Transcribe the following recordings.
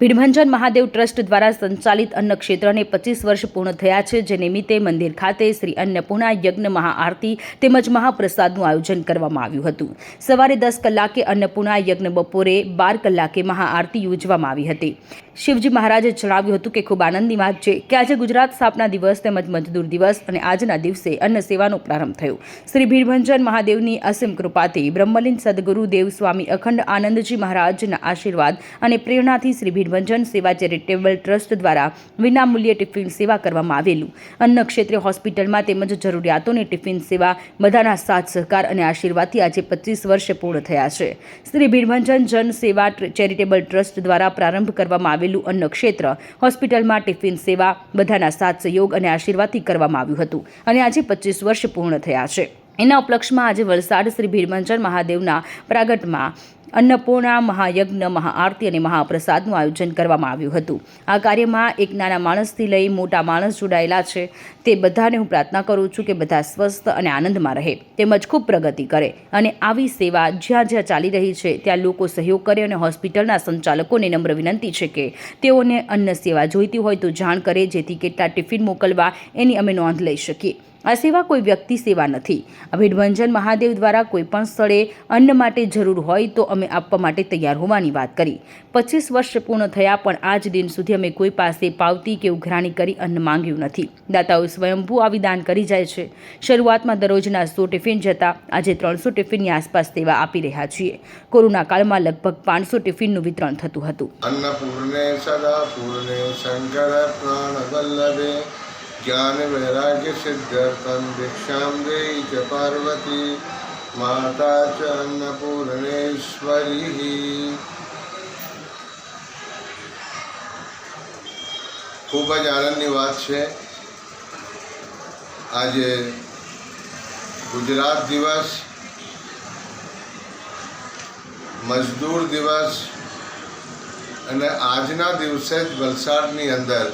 Bhidbhanjan Mahadev trust દ્વારા સંચાલિત અન્ન પચીસ વર્ષ પૂર્ણ થયા છે, જે નિમિત્તે મંદિર ખાતે શ્રી અન્નપૂર્ણા યજ્ઞ મહાઆરતી તેમજ મહાપ્રસાદનું આયોજન કરવામાં આવ્યું હતું. સવારે દસ કલાકે અન્નપૂર્ણા યજ્ઞ બપોરે બાર કલાકે મહાઆરતી યોજવામાં આવી હતી. શિવજી મહારાજે જણાવ્યું હતું કે, ખૂબ આનંદની વાત છે કે આજે ગુજરાત સ્થાપના દિવસ તેમજ મજદૂર દિવસ અને આજના દિવસે અન્ન સેવાનો પ્રારંભ થયો. શ્રી ભીડભંજન મહાદેવની અસીમ કૃપાથી બ્રહ્મલીન સદગુરુ દેવ સ્વામી અખંડ આનંદજી મહારાજના આશીર્વાદ અને પ્રેરણાથી શ્રી ભીડભંજન સેવા ચેરિટેબલ ટ્રસ્ટ દ્વારા વિનામૂલ્યે ટિફિન સેવા કરવામાં આવેલું. અન્ન ક્ષેત્રે હોસ્પિટલમાં તેમજ જરૂરિયાતોની ટિફિન સેવા, બધાના સાથ સહકાર અને આશીર્વાદથી આજે પચીસ વર્ષ પૂર્ણ થયા છે. શ્રી ભીડભંજન જન સેવા ચેરિટેબલ ટ્રસ્ટ દ્વારા પ્રારંભ કરવામાં આવેલું અન્ન ક્ષેત્ર હોસ્પિટલમાં ટિફિન સેવા, બધાના સાથ સહયોગ અને આશીર્વાદથી કરવામાં આવ્યું હતું અને આજે પચીસ વર્ષ પૂર્ણ થયા છે. એના ઉપલક્ષમાં આજે વલસાડ શ્રી ભીડભંજન મહાદેવના પ્રાગટમાં અન્નપૂર્ણા મહાયજ્ઞ, મહાઆરતી અને મહાપ્રસાદનું આયોજન કરવામાં આવ્યું હતું. આ કાર્યમાં એક નાના માણસથી લઈ મોટા માણસ જોડાયેલા છે. તે બધાને હું પ્રાર્થના કરું છું કે બધા સ્વસ્થ અને આનંદમાં રહે, તેમજ ખૂબ પ્રગતિ કરે અને આવી સેવા જ્યાં જ્યાં ચાલી રહી છે, ત્યાં લોકો સહયોગ કરે અને હોસ્પિટલના સંચાલકોને નમ્ર વિનંતી છે કે તેઓને અન્ન સેવા જોઈતી હોય તો જાણ કરે, જેથી કેટલા ટિફિન મોકલવા એની અમે નોંધ લઈ શકીએ. આ સેવા કોઈ વ્યક્તિ સેવા નથી. અભિડભંજન મહાદેવ દ્વારા કોઈપણ સ્થળે અન્ન માટે જરૂર હોય તો અમે આપવા માટે તૈયાર હોવાની વાત કરી. પચીસ વર્ષ પૂર્ણ થયા પણ આજ દિન સુધી અમે કોઈ પાસે પાવતી કે ઉઘરાણી કરી અન્ન માંગ્યું નથી. દાતાઓ સ્વયંભૂ આવી દાન કરી જાય છે. શરૂઆતમાં દરરોજના સો ટિફિન જતાં આજે ત્રણસો ટિફિનની આસપાસ સેવા આપી રહ્યા છીએ. કોરોના કાળમાં લગભગ પાંચસો ટિફિનનું વિતરણ થતું હતું. અન્નપૂર્ણે સદા પૂર્ણે શંકર પ્રાણ વલ્લભે ज्ञानवैराग्यसिद्ध्यर्थं भिक्षां देयि च पार्वती माता च अन्नपूर्णेश्वरी ખૂબ જ આનંદની વાત છે આજે ગુજરાત દિવસ મજદૂર દિવસ અને આજના દિવસે જ વલસાડની અંદર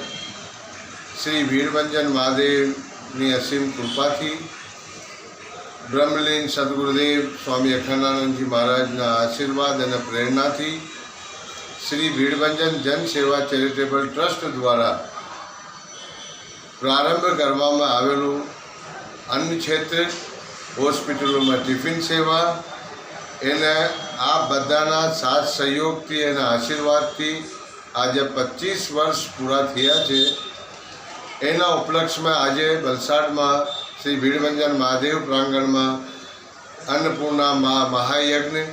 શ્રી વીરભંજન મહાદેવની અસીમ કૃપાથી બ્રહ્મલીન સદગુરુદેવ સ્વામી અખંડાનંદજી મહારાજના આશીર્વાદ અને પ્રેરણાથી શ્રી ભીડભંજન જન સેવા ચેરિટેબલ ટ્રસ્ટ દ્વારા પ્રારંભ કરવામાં આવેલું અન્ન ક્ષેત્ર હોસ્પિટલોમાં ટિફિન સેવા. એને આ બધાના સાથ સહયોગથી એના આશીર્વાદથી આજે પચીસ વર્ષ પૂરા થયા છે. એના ઉપલક્ષમાં આજે વલસાડમાં શ્રી ભીડભંજન મહાદેવ પ્રાંગણમાં અન્નપૂર્ણા મહા મહાયજ્ઞ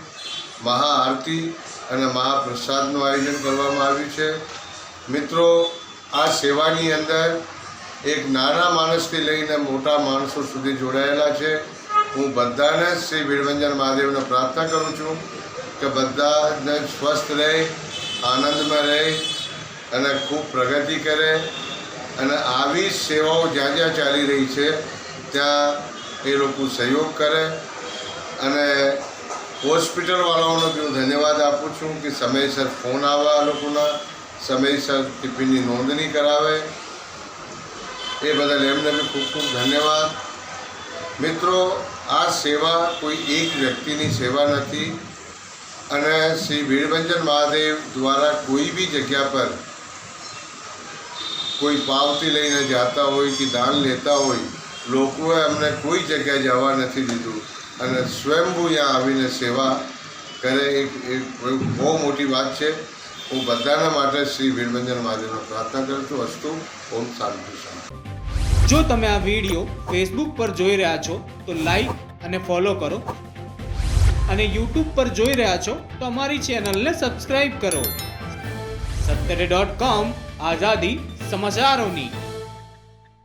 મહાઆરતી અને મહાપ્રસાદનું આયોજન કરવામાં આવ્યું છે. મિત્રો, આ સેવાની અંદર એક નાના માણસથી લઈને મોટા માણસો સુધી જોડાયેલા છે. હું બધાને શ્રી ભીડભંજન મહાદેવને પ્રાર્થના કરું છું કે બધાને સ્વસ્થ રહે, આનંદમાં રહે અને ખૂબ પ્રગતિ કરે. અને આવી સેવાઓ જ્યાં જ્યાં ચાલી રહી છે, ત્યાં એ લોકો સહયોગ કરે. અને હોસ્પિટલવાળાઓનો બી હું ધન્યવાદ આપું છું કે સમયસર ફોન આવે આ લોકોના, સમયસર ટિફિનની નોંધણી કરાવે. એ બદલ એમને બી ખૂબ ખૂબ ધન્યવાદ. મિત્રો, આ સેવા કોઈ એક વ્યક્તિની સેવા નથી. અને શ્રી વીરભંજન મહાદેવ દ્વારા કોઈ બી જગ્યા પર કોઈ પાવતી લઈને જતા હોય કે દાન લેતા હોય, લોકોએ અમને કોઈ જગ્યાએ જવા નથી દીધું. અને સ્વયંભૂ ત્યાં આવીને સેવા કરે એક બહુ મોટી વાત છે. હું બધાના માટે શ્રી વીરભંજન મહાદેવનો પ્રાર્થના કરું છું. અસ્તુ, ઓમ શાંતિ શાંતિ જો તમે આ વીડિયો ફેસબુક પર જોઈ રહ્યા છો, તો લાઈક અને ફોલો કરો. અને યુટ્યુબ પર જોઈ રહ્યા છો, તો અમારી ચેનલને સબસ્ક્રાઈબ કરો. સત્તરે ડોટ કોમ આઝાદી సమాచారం